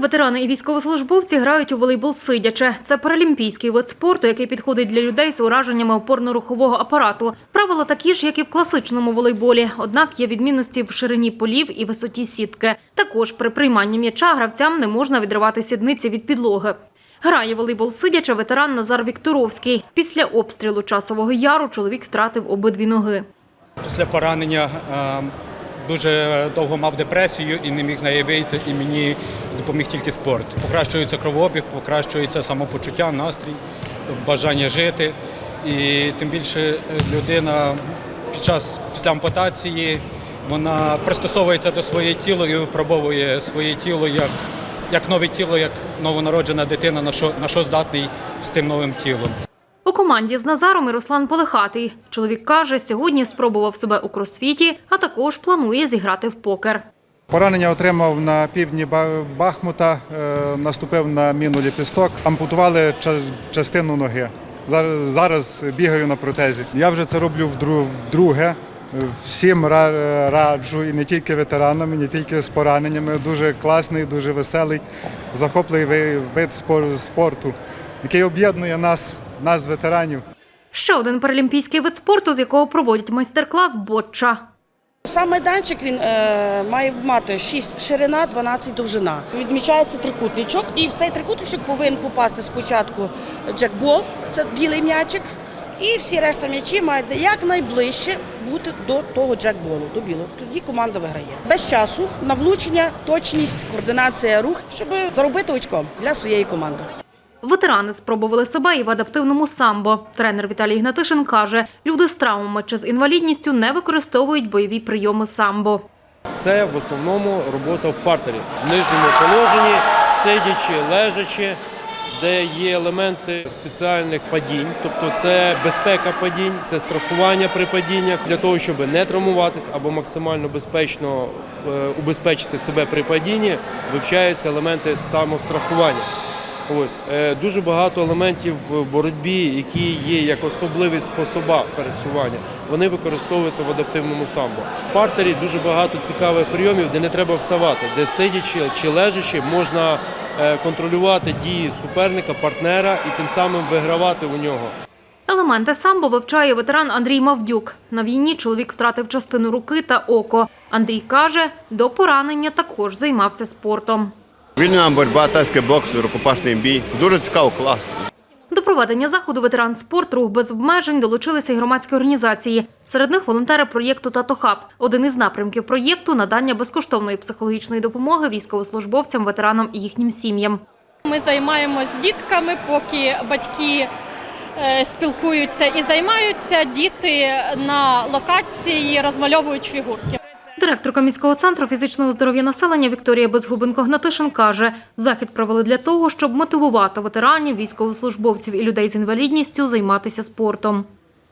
ветерани і військовослужбовці грають у волейбол сидячи. Це паралімпійський вид спорту, який підходить для людей з ураженнями опорно-рухового апарату. Правила такі ж, як і в класичному волейболі. Однак є відмінності в ширині полів і висоті сітки. Також при прийманні м'яча гравцям не можна відривати сідниці від підлоги. Грає волейбол сидячи ветеран Назар Вікторовський. Після обстрілу часового яру чоловік втратив обидві ноги. Після поранення е, дуже довго мав депресію і не міг з неї вийти, і мені допоміг тільки спорт. Покращується кровообіг, покращується самопочуття, настрій, бажання жити. І тим більше е, людина під час після ампутації вона пристосовується до своєї тіла і випробовує своє тіло як, як нове тіло, як новонароджена дитина, на що, на що здатний з тим новим тілом. У команді з Назаром і Руслан Полихатий. Чоловік каже, сьогодні спробував себе у кросфіті, а також планує зіграти в покер. Поранення отримав на півдні Бахмута, е, наступив на міну ліпісток, ампутували ча- частину ноги. Зараз, бігаю на протезі. Я вже це роблю вдру- вдруге. Всім ра- раджу, і не тільки ветеранам, і не тільки з пораненнями. Дуже класний, дуже веселий, захопливий вид спор- спорту, який об'єднує нас, нас, ветеранів. Ще один паралімпійський вид спорту, з якого проводять майстер-клас боча. Сам майданчик він е, має мати 6 ширина, 12 довжина. Відмічається трикутничок, і в цей трикутничок повинен попасти спочатку джекбол, це білий м'ячик, і всі решта м'ячі мають якнайближче бути до того джекболу, до білого. Тоді команда виграє. Без часу на влучення, точність, координація рух, щоб заробити очко для своєї команди. Ветерани спробували себе і в адаптивному самбо. Тренер Віталій Гнатишин каже, люди з травмами чи з інвалідністю не використовують бойові прийоми самбо. Це в основному робота в партері, в нижньому положенні, сидячи, лежачи, де є елементи спеціальних падінь, тобто це безпека падінь, це страхування при падіннях для того, щоб не травмуватись або максимально безпечно е, убезпечити себе при падінні, вивчаються елементи самострахування. Ось е, дуже багато елементів в боротьбі, які є як особливі способа пересування. Вони використовуються в адаптивному самбо. В партері дуже багато цікавих прийомів, де не треба вставати, де сидячи чи лежачи, можна е, контролювати дії суперника, партнера і тим самим вигравати у нього. Елементи самбо вивчає ветеран Андрій Мавдюк. На війні чоловік втратив частину руки та око. Андрій каже, до поранення також займався спортом. Вільна боротьба, тайський бокс, рукопашний бій. Дуже цікаво, клас. До проведення заходу ветеран спорт рух без обмежень долучилися й громадські організації. Серед них волонтери проєкту «Татохаб». Один із напрямків проєкту надання безкоштовної психологічної допомоги військовослужбовцям, ветеранам і їхнім сім'ям. Ми займаємось дітками, поки батьки е, спілкуються і займаються. Діти на локації розмальовують фігурки. Директорка міського центру фізичного здоров'я населення Вікторія Безгубенко-Гнатишин каже, захід провели для того, щоб мотивувати ветеранів, військовослужбовців і людей з інвалідністю займатися спортом.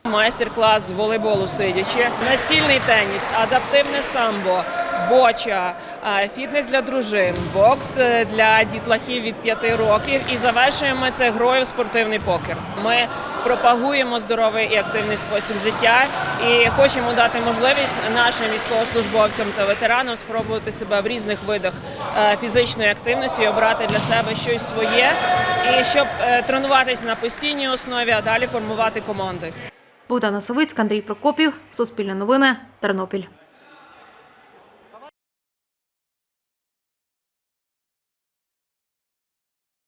Майстер-клас з волейболу сидячи, настільний теніс, адаптивне самбо, боча, е, фітнес для дружин, бокс е, для дітлахів від 5 років. І завершуємо це грою в спортивний покер. Ми пропагуємо здоровий і активний спосіб життя і хочемо дати можливість нашим військовослужбовцям та ветеранам спробувати себе в різних видах е, фізичної активності, обрати для себе щось своє, і щоб е, тренуватись на постійній основі, а далі формувати команди. Богдана Савицька, Андрій Прокопів, Суспільне новини, Тернопіль.